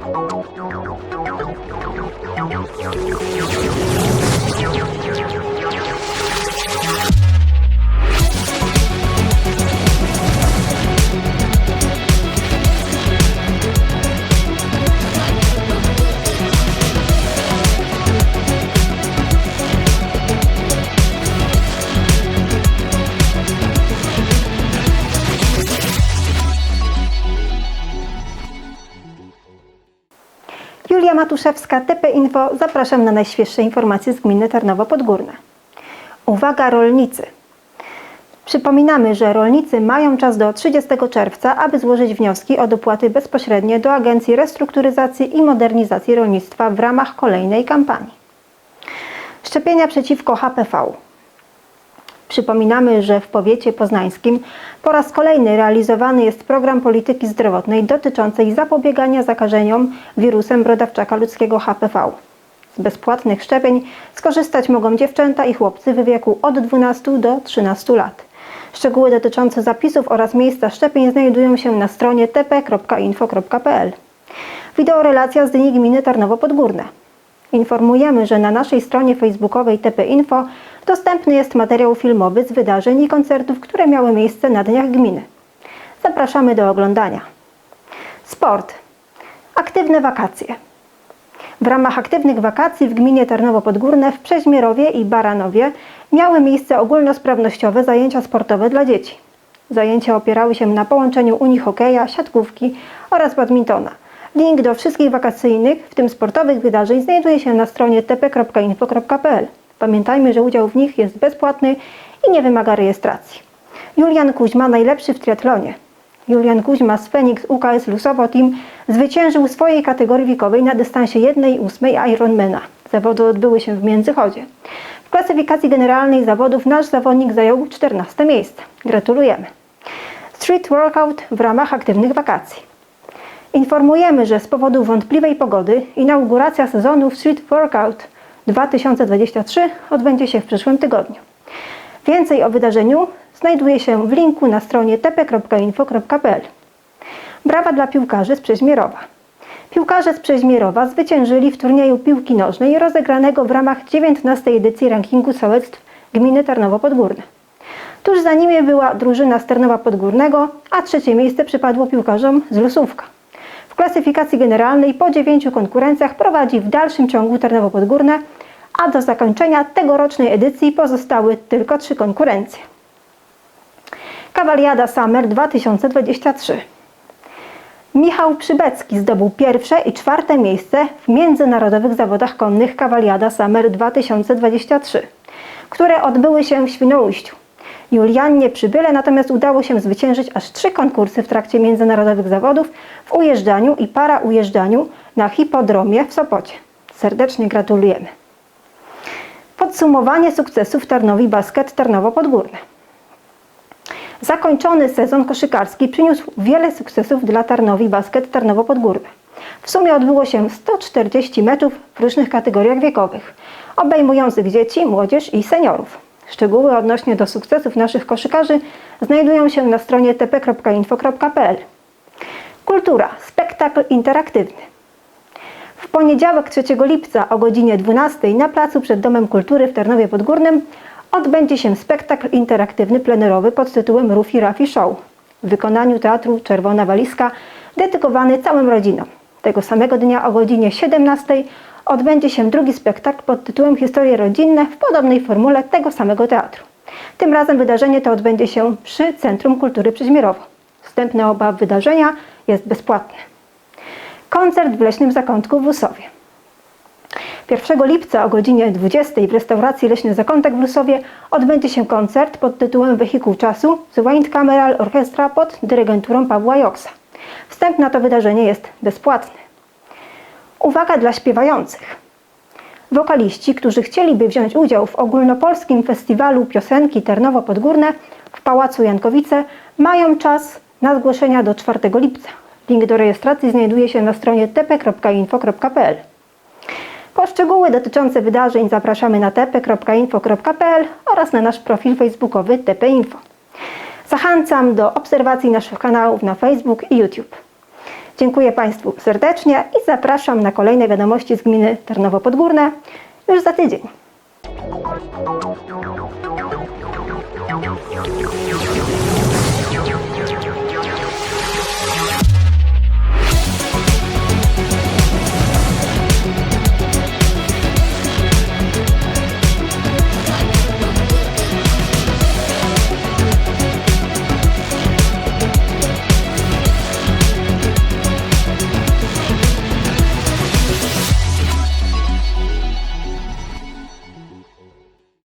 Thank you. Julia Matuszewska, TP Info. Zapraszam na najświeższe informacje z gminy Tarnowo Podgórne. Uwaga rolnicy! Przypominamy, że rolnicy mają czas do 30 czerwca, aby złożyć wnioski o dopłaty bezpośrednie do Agencji Restrukturyzacji i Modernizacji Rolnictwa w ramach kolejnej kampanii. Szczepienia przeciwko HPV. Przypominamy, że w powiecie poznańskim po raz kolejny realizowany jest program polityki zdrowotnej dotyczącej zapobiegania zakażeniom wirusem brodawczaka ludzkiego HPV. Z bezpłatnych szczepień skorzystać mogą dziewczęta i chłopcy w wieku od 12 do 13 lat. Szczegóły dotyczące zapisów oraz miejsca szczepień znajdują się na stronie tp.info.pl. Wideorelacja z dni gminy Tarnowo Podgórne. Informujemy, że na naszej stronie facebookowej TP Info dostępny jest materiał filmowy z wydarzeń i koncertów, które miały miejsce na dniach gminy. Zapraszamy do oglądania. Sport. Aktywne wakacje. W ramach aktywnych wakacji w gminie Tarnowo Podgórne w Przeźmierowie i Baranowie miały miejsce ogólnosprawnościowe zajęcia sportowe dla dzieci. Zajęcia opierały się na połączeniu unii hokeja, siatkówki oraz badmintona. Link do wszystkich wakacyjnych, w tym sportowych wydarzeń znajduje się na stronie tp.info.pl. Pamiętajmy, że udział w nich jest bezpłatny i nie wymaga rejestracji. Julian Kuźma najlepszy w triatlonie. Julian Kuźma z Phoenix UKS Lusowo Team zwyciężył w swojej kategorii wiekowej na dystansie 1,8 Ironmana. Zawody odbyły się w Międzychodzie. W klasyfikacji generalnej zawodów nasz zawodnik zajął 14 miejsce. Gratulujemy. Street workout w ramach aktywnych wakacji. Informujemy, że z powodu wątpliwej pogody inauguracja sezonu Street Workout 2023 odbędzie się w przyszłym tygodniu. Więcej o wydarzeniu znajduje się w linku na stronie tp.info.pl. Brawa dla piłkarzy z Przeźmierowa. Piłkarze z Przeźmierowa zwyciężyli w turnieju piłki nożnej rozegranego w ramach 19 edycji rankingu sołectw gminy Tarnowo Podgórne. Tuż za nimi była drużyna z Tarnowa Podgórnego, a trzecie miejsce przypadło piłkarzom z Lusówka. W klasyfikacji generalnej po dziewięciu konkurencjach prowadzi w dalszym ciągu Tarnowo Podgórne, a do zakończenia tegorocznej edycji pozostały tylko trzy konkurencje. Kawaliada Summer 2023 Michał Przybecki zdobył pierwsze i czwarte miejsce w międzynarodowych zawodach konnych Kawaliada Summer 2023, które odbyły się w Świnoujściu. Juliannie Przybyle natomiast udało się zwyciężyć aż trzy konkursy w trakcie międzynarodowych zawodów w ujeżdżaniu i para ujeżdżaniu na hipodromie w Sopocie. Serdecznie gratulujemy. Podsumowanie sukcesów Tarnowi Basket Tarnowo Podgórne. Zakończony sezon koszykarski przyniósł wiele sukcesów dla Tarnowi Basket Tarnowo Podgórne. W sumie odbyło się 140 meczów w różnych kategoriach wiekowych, obejmujących dzieci, młodzież i seniorów. Szczegóły odnośnie do sukcesów naszych koszykarzy znajdują się na stronie tp.info.pl. Kultura, spektakl interaktywny. W poniedziałek 3 lipca o godzinie 12 na placu przed Domem Kultury w Tarnowie Podgórnym odbędzie się spektakl interaktywny plenerowy pod tytułem Rufi Rafi Show w wykonaniu Teatru Czerwona Walizka dedykowany całym rodzinom. Tego samego dnia o godzinie 17 odbędzie się drugi spektakl pod tytułem Historie rodzinne w podobnej formule tego samego teatru. Tym razem wydarzenie to odbędzie się przy Centrum Kultury Przeźmierowo. Wstęp na oba wydarzenia jest bezpłatny. Koncert w Leśnym Zakątku w Lusowie. 1 lipca o godzinie 20 w restauracji Leśny Zakątek w Lusowie odbędzie się koncert pod tytułem Wehikuł Czasu z Wind Cameral Orchestra pod dyrygenturą Pawła Joksa. Wstęp na to wydarzenie jest bezpłatny. Uwaga dla śpiewających. Wokaliści, którzy chcieliby wziąć udział w ogólnopolskim festiwalu piosenki Tarnowo Podgórne w Pałacu Jankowice, mają czas na zgłoszenia do 4 lipca. Link do rejestracji znajduje się na stronie tp.info.pl. Po szczegóły dotyczące wydarzeń zapraszamy na tp.info.pl oraz na nasz profil facebookowy TP Info. Zachęcam do obserwacji naszych kanałów na Facebook i YouTube. Dziękuję Państwu serdecznie i zapraszam na kolejne wiadomości z gminy Tarnowo Podgórne już za tydzień.